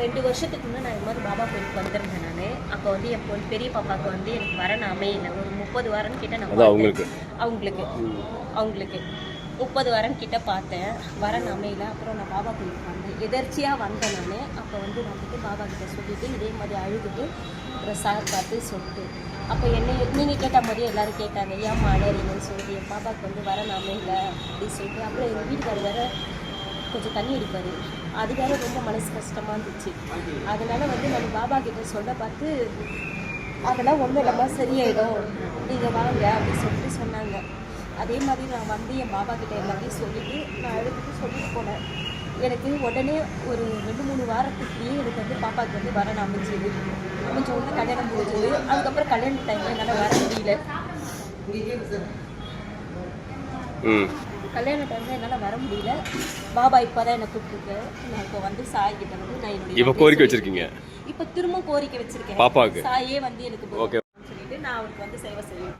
ரெண்டு வருஷத்துக்கு முன்னே நான் இது மாதிரி பாபா கோயிலுக்கு வந்திருந்தேன் நான். அப்போ வந்து என் பொண்ணு பெரிய பாப்பாவுக்கு வந்து எனக்கு வரணும் அமையல. ஒரு முப்பது வாரம் கிட்ட நான். அவங்களுக்கு. அவங்களுக்கு. அவங்களுக்கு. முப்பது வாரம் கிட்ட பார்த்தேன். வரணும் அமையல. அப்புறம் நான் பாபா கோயிலுக்கு வந்தேன். எதர்ச்சியாக வந்தேன் நான். அப்போ வந்து வந்துட்டு பாபா கிட்ட சொல்லிட்டு இதே மாதிரி அழுதுட்டு அப்புறம் சார் பார்த்து சொல்லிட்டு. அப்போ என்ன நீங்கள் கேட்ட மாதிரியே எல்லாரும் கேட்டாங்க ஏம்மா அழறீங்கன்னு சொல்லிட்டு என் பாப்பாவுக்கு வந்து வரணும் அமையல. அப்படின்னு சொல்லிட்டு அப்புறம் எங்கள் வீட்டுக்காரர் வேற கொஞ்சம் தண்ணி அடிப்பார். அது வேற ரொம்ப மனசு கஷ்டமாக இருந்துச்சு. அதனால் வந்து நம்ம பாபா கிட்ட சொல்ல பார்த்து அதெல்லாம் ஒன்றும் இல்லாமல் சரியாயிடும். நீங்கள் வாங்க அப்படின்னு சொல்லிட்டு சொன்னாங்க. அதே மாதிரி நான் வந்து என் பாபா கிட்ட எல்லாத்தையும் சொல்லிட்டு நான் அழுதுட்டு சொல்லிட்டு போனேன். எனக்கு உடனே ஒரு ரெண்டு மூணு வாரத்துக்குள்ளேயே எனக்கு வந்து பாப்பாவுக்கு வந்து வரணும் அமைஞ்சது. அமைஞ்ச உடனே கல்யாணம் முடிஞ்சது. அதுக்கப்புறம் கல்யாண டைமில் என்னால் வர முடியல. ம். கல்யாண டைமில் என்னால் வர முடியல. பாபா இப்போ தான் என்னை கூப்பிட்டுருக்கு. நான் இப்போ வந்து சாய் கிட்ட வந்து நான் என்னுடைய இப்போ கோரிக்கை வச்சிருக்கீங்க? இப்போ திரும்ப கோரிக்கை வச்சிருக்கேன். பாப்பாவுக்கு? சாயே வந்து எனக்கு Okay. சொல்லிட்டு நான் அவருக்கு வந்து சேவை செய்யணும்.